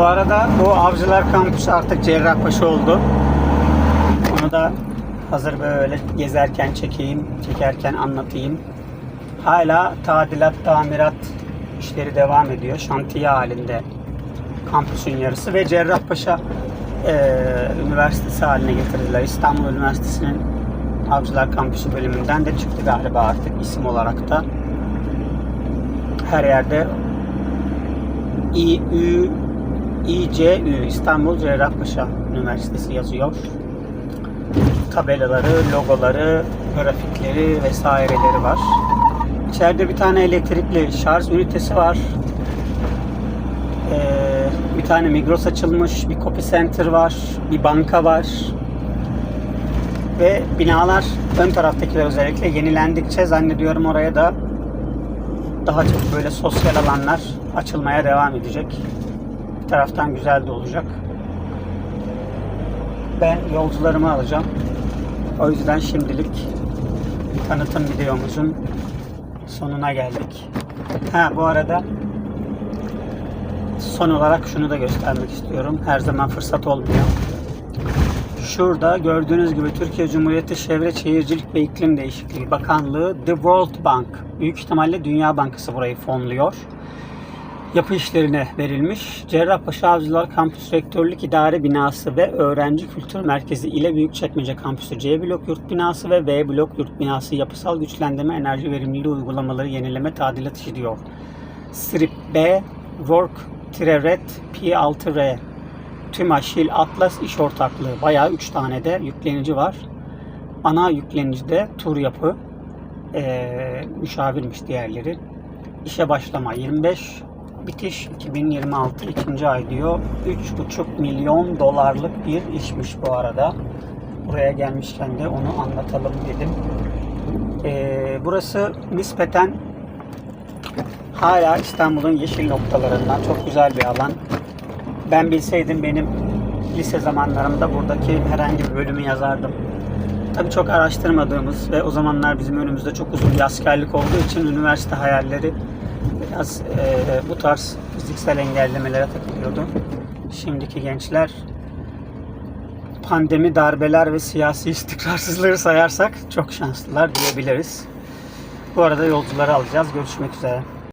Bu arada bu Avcılar Kampüsü artık Cerrahpaşa oldu. Onu da hazır böyle gezerken çekeyim, çekerken anlatayım. Hala tadilat, tamirat işleri devam ediyor. Şantiye halinde kampüsün yarısı ve Cerrahpaşa eee Üniversitesi haline getirdiler. İstanbul Üniversitesi'nin Avcılar Kampüsü bölümünden de çıktı galiba artık isim olarak da. Her yerde İÜ İCÜ İstanbul Cerrahpaşa Üniversitesi yazıyor. Tabelaları, logoları, grafikleri vesaireleri var. İçeride bir tane elektrikli şarj ünitesi var. Ee, bir tane Migros açılmış, bir copy center var, bir banka var. Ve binalar ön taraftakiler özellikle yenilendikçe zannediyorum oraya da daha çok böyle sosyal alanlar açılmaya devam edecek. Taraftan güzel de olacak. Ben yolcularımı alacağım. O yüzden şimdilik tanıtım videomuzun sonuna geldik. Ha bu arada son olarak şunu da göstermek istiyorum. Her zaman fırsat olmuyor. Şurada gördüğünüz gibi Türkiye Cumhuriyeti Çevre Şehircilik ve İklim Değişikliği Bakanlığı The World Bank büyük ihtimalle Dünya Bankası burayı fonluyor. Yapı işlerine verilmiş. Cerrahpaşa Avcılar Kampüs Rektörlük İdare Binası ve Öğrenci Kültür Merkezi ile Büyükçekmece Kampüsü C blok yurt binası ve V blok yurt binası yapısal güçlendirme enerji verimliliği uygulamaları yenileme tadilat işi diyor. Strip B Work-Red P6R TÜMAŞİL Atlas İş Ortaklığı bayağı 3 tane de yüklenici var. Ana yüklenici de tur yapı ee, müşavirmiş diğerleri. İşe başlama 25 bitiş 2026 ikinci ay diyor. 3,5 milyon dolarlık bir işmiş bu arada. Buraya gelmişken de onu anlatalım dedim. Ee, burası nispeten hala İstanbul'un yeşil noktalarından çok güzel bir alan. Ben bilseydim benim lise zamanlarımda buradaki herhangi bir bölümü yazardım. Tabii çok araştırmadığımız ve o zamanlar bizim önümüzde çok uzun bir askerlik olduğu için üniversite hayalleri biraz e, bu tarz fiziksel engellemelere takılıyordu. Şimdiki gençler pandemi, darbeler ve siyasi istikrarsızlığı sayarsak çok şanslılar diyebiliriz. Bu arada yolcuları alacağız. Görüşmek üzere.